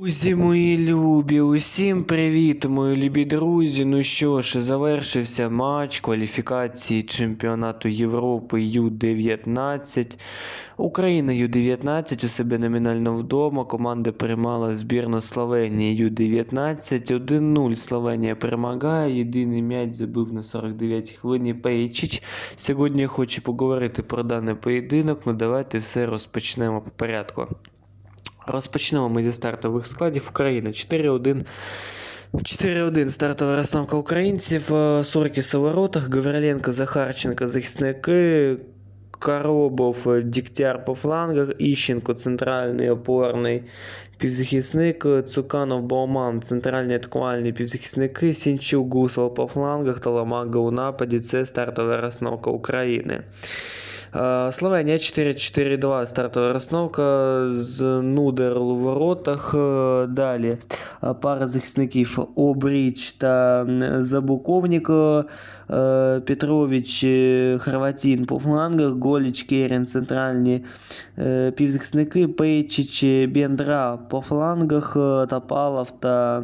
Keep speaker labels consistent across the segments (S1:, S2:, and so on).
S1: Друзі мої любі, усім привіт, мої любі друзі. Ну що ж, завершився матч кваліфікації чемпіонату Європи Ю-19. Україна Ю-19 у себе номінально вдома. Команда приймала збірну Словенії Ю-19. 1-0 Словенія перемагає. Єдиний м'яч забив на 49 хвилині Пейчич. Сьогодні я хочу поговорити про даний поєдинок. Ну давайте все розпочнемо по порядку. Розпочнемо ми зі стартових складів України. 4-1. 4-1 стартова розстановка українців. Е, Соркіс у воротах, Гавриленко, Захарченко, захисники. Коробов, е, Дігтяр по флангах, Іщенко, центральний опорний півзахисник, е, Цуканов, Бауман, центральні атакувальні півзахисники, Сінчук, Гусел по флангах, Таламага у нападі. Це стартова розстановка України. Е, Словенія 4-4-2 стартова розстановка з Нудерл у воротах. Е, Далі е, пара захисників Обріч та Забуковник. Петрович, Хорватін по флангах, Голіч, Керін, центральні півзахисники, Пейчич, Бендра по флангах, Тапалов та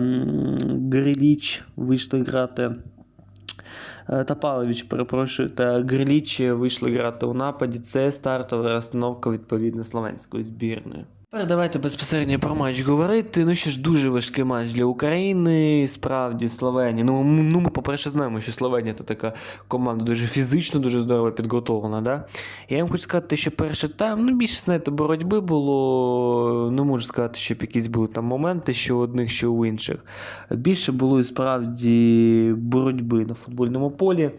S1: Гриліч вийшли грати. Е, Тапалович, перепрошую, та Гриліч вийшли грати у нападі. Це стартова розстановка відповідно словенської збірної. Тепер давайте безпосередньо про матч говорити. Ну що ж, дуже важкий матч для України. Справді, Словенія. Ну, ну ми, по-перше, знаємо, що Словенія це така команда дуже фізично, дуже здорово підготовлена. Да? Я вам хочу сказати, що перший тайм, ну, більше знаєте, боротьби було. Не можу сказати, щоб якісь були там моменти, що у одних, що у інших. Більше було і справді боротьби на футбольному полі.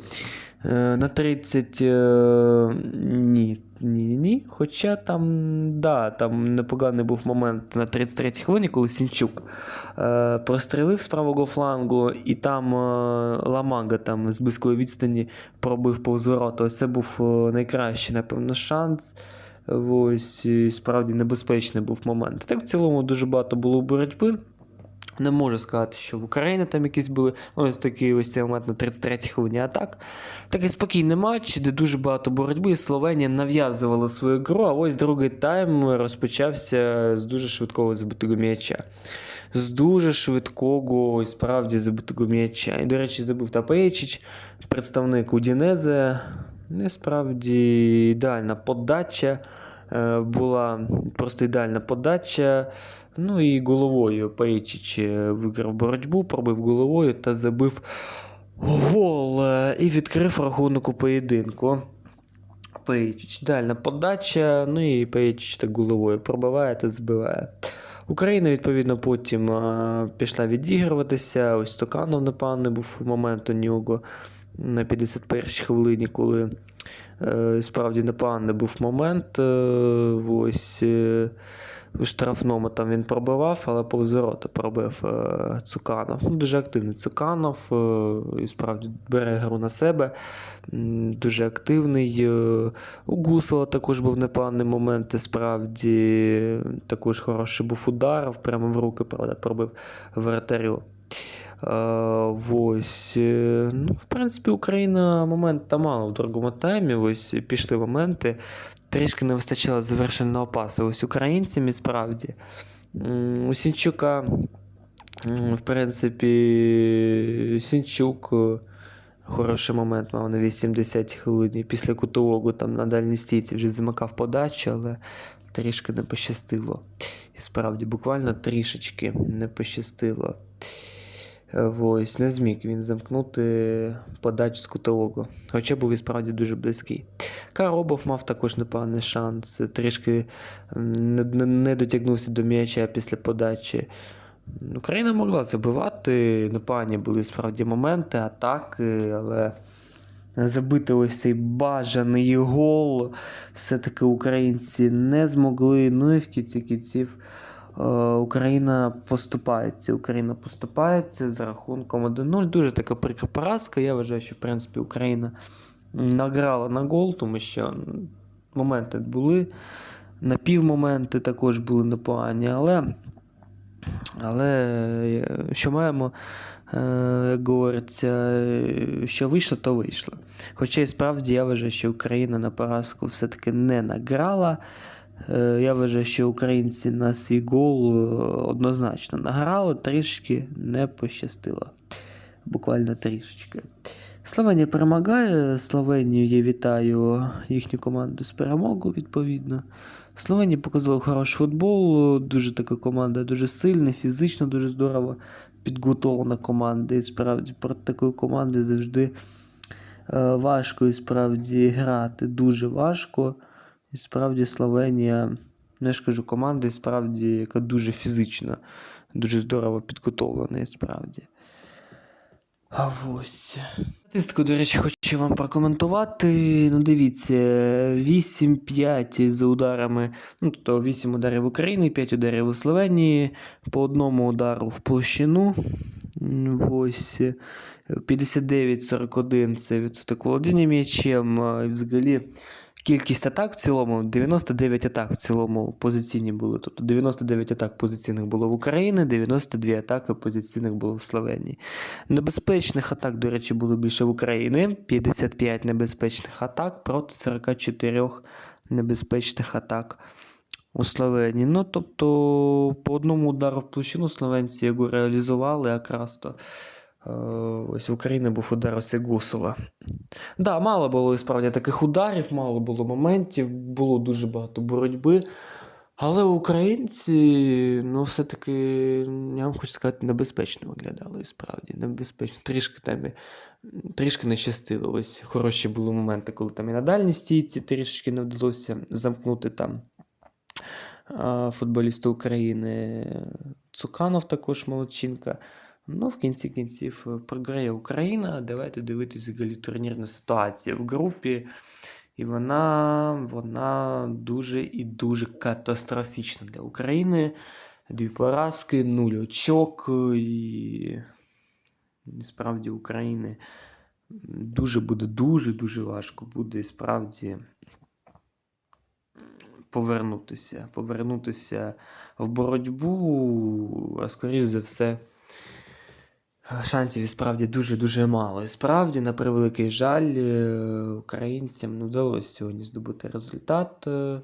S1: Е, На 30 е, ні, ні, ні. Хоча там, да, там непоганий був момент на 33-й хвилині, коли Сінчук е, прострелив з правого флангу, і там е, Ламага там з близької відстані пробив повз ворота. Ось це був е, найкращий, напевно, шанс. Ось, і справді небезпечний був момент. Так в цілому дуже багато було боротьби. Не можу сказати, що в Україні там якісь були ось такий ось цей момент на 33-й хвилині. А так, такий спокійний матч, де дуже багато боротьби. Словенія нав'язувала свою гру, а ось другий тайм розпочався з дуже швидкого забитого м'яча. З дуже швидкого справді забитого м'яча. І, до речі, забив Тапейчич, представник Удінезе. Насправді ідеальна подача. е, Була просто ідеальна подача. Ну і головою Пейчич е, виграв боротьбу, пробив головою та забив гол е, і відкрив рахунок у поєдинку. Пейчич, ідеальна подача, ну і Пейчич так головою пробиває та збиває. Україна, відповідно, потім е, пішла відігруватися. Ось Токанов, напевно, був момент у нього на 51-й хвилині, коли справді непоганий був момент. Ось у штрафному там він пробивав, але повз ворота пробив е, Цуканов. Ну, дуже активний Цуканов, е, і справді бере гру на себе. Дуже активний. Е, У Гусела також був непоганий момент, і справді також хороший був удар, прямо в руки, правда, пробив воротарю. Ось. Ну, в принципі, Україна момент там мала в другому таймі. Ось пішли моменти. Трішки не вистачало завершеного пасу. Ось українцям і справді. У Сінчука, в принципі, Сінчук. е, Хороший момент мав на 80 хвилині. Після кутового там на дальній стійці вже замикав подачу, але трішки не пощастило. І справді, буквально трішечки не пощастило. Е, Ось, не зміг він замкнути подачу з кутового, хоча був і справді дуже близький. Каробов мав також непоганий шанс, трішки не, дотягнувся до м'яча після подачі. Україна могла забивати, непогані були справді моменти, атаки, але забити ось цей бажаний гол все-таки українці не змогли. Ну і в кінці кінців Україна поступається. Україна поступається з рахунком 1-0. Дуже така прикра поразка. Я вважаю, що в принципі Україна награла на гол, тому що моменти були. Напівмоменти також були непогані, але але е, що маємо, е, як говориться, е, що вийшло, то вийшло. Хоча і справді я вважаю, що Україна на поразку все-таки не награла. Е, Я вважаю, що українці на свій гол е, однозначно награли, трішки не пощастило. Буквально трішечки. Словенія перемагає. Словенію я вітаю їхню команду з перемогою, відповідно. Словенія показала хороший футбол, дуже така команда, дуже сильна, фізично дуже здорово підготовлена команда. І справді проти такої команди завжди е, важко і справді грати. Дуже важко. І справді Словенія, ну я ж кажу, команда, і справді, яка дуже фізично, дуже здорово підготовлена, і справді. А ось. Статистику, до речі, хочу вам прокоментувати. Ну, дивіться, 8-5 за ударами, ну, тобто 8 ударів України, 5 ударів у Словенії, по одному удару в площину. Ось. 59-41 це відсоток володіння м'ячем. І взагалі кількість атак в цілому 99 атак в цілому позиційні були. Тобто 99 атак позиційних було в Україні, 92 атаки позиційних було в Словенії. Небезпечних атак, до речі, було більше в Україні. 55 небезпечних атак проти 44 небезпечних атак у Словенії. Ну, тобто, по одному удару в площину словенці його реалізували якраз то. Е, Ось в Україні був удар ось Гусела. Да, мало було і справді таких ударів, мало було моментів, було дуже багато боротьби. Але українці, ну, все-таки, я вам хочу сказати, небезпечно виглядали і справді. Небезпечно. Трішки там, трішки не щастило. Ось хороші були моменти, коли там і на дальній стійці трішечки не вдалося замкнути там а, футболіста України. Цуканов також молодчинка. Ну, в кінці кінців е, програє Україна. Давайте дивитися взагалі турнірну ситуацію в групі. І вона, вона дуже і дуже катастрофічна для України. Дві поразки, нуль очок. І, справді України дуже буде дуже-дуже важко буде справді повернутися. Повернутися в боротьбу, а скоріш за все. Шансів і справді дуже-дуже мало. І справді, на превеликий жаль, е, українцям не вдалося сьогодні здобути результат. Е, е,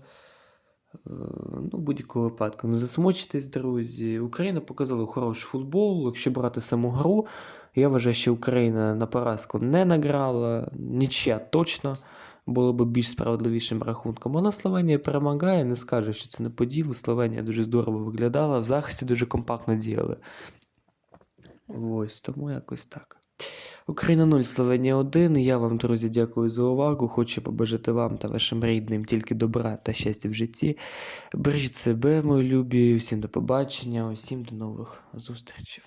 S1: Ну, будь-якому випадку, не засмучитесь, друзі. Україна показала хороший футбол. Якщо брати саму гру, я вважаю, що Україна на поразку не награла, нічия точно було б більш справедливішим рахунком. Вона Словенія перемагає, не скаже, що це не поділ. Словенія дуже здорово виглядала, в захисті дуже компактно діяли. Ось, тому якось так. Україна 0, Словенія 1. Я вам, друзі, дякую за увагу. Хочу побажати вам та вашим рідним тільки добра та щастя в житті. Бережіть себе, мої любі, усім до побачення, усім до нових зустрічей.